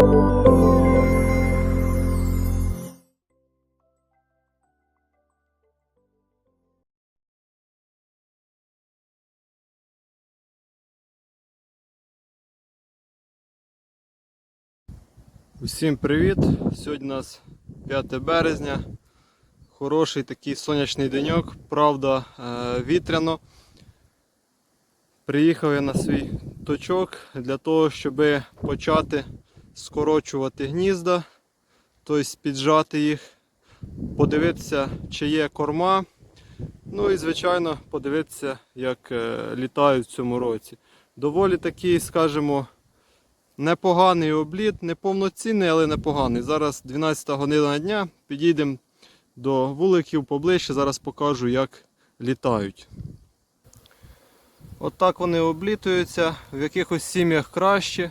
Усім привіт! Сьогодні у нас 5 березня. Хороший такий сонячний деньок, правда, е, вітряно. Приїхав я на свій точок для того, щоб почати скорочувати гнізда, тобто піджати їх, подивитися, чи є корма. Ну і, звичайно, подивитися, як е, літають в цьому році. Доволі такий, скажімо, Непоганий обліт, не повноцінний, але непоганий. Зараз 12 година дня. Підійдемо до вуликів поближче. Зараз покажу, як літають. От вони облітуються. В якихось сім'ях краще,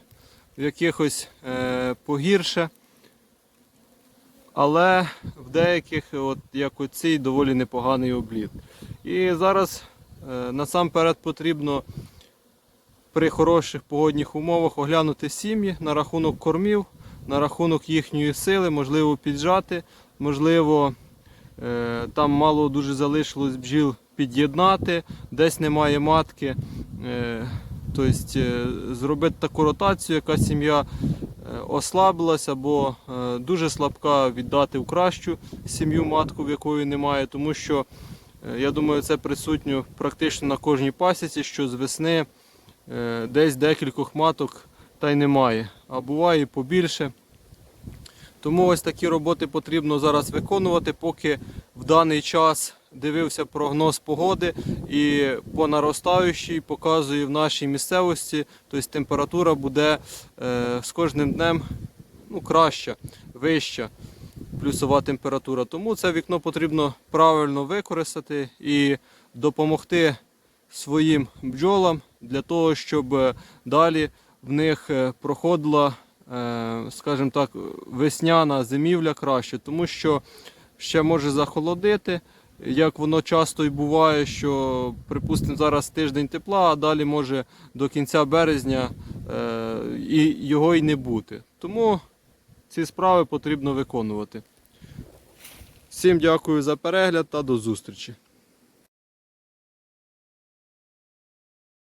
в якихось е, погірше. Але в деяких, от як оцій, доволі непоганий обліт. І зараз е, насамперед потрібно при хороших погодних умовах оглянути сім'ї на рахунок кормів, на рахунок їхньої сили, можливо, піджати, можливо, е, там мало дуже залишилось бджіл під'єднати, десь немає матки. е, Тобто е, зробити таку ротацію, яка сім'я е, ослабилась або е, дуже слабка віддати в кращу сім'ю матку, в якої немає, тому що я думаю, це присутньо практично на кожній пасіці, що з весни десь декількох маток та й немає, а буває і побільше. Тому ось такі роботи потрібно зараз виконувати, поки в даний час дивився прогноз погоди і по наростаючій показує в нашій місцевості, тобто температура буде е, з кожним днем ну, краща, вища плюсова температура. Тому це вікно потрібно правильно використати і допомогти своїм бджолам для того, щоб е, далі в них е, проходила, скажімо так, весняна зимівля краще, тому що ще може захолодити. Як воно часто і буває, що, припустимо, зараз тиждень тепла, а далі може до кінця березня е, і його й не бути. Тому ці справи потрібно виконувати. Всім дякую за перегляд та до зустрічі.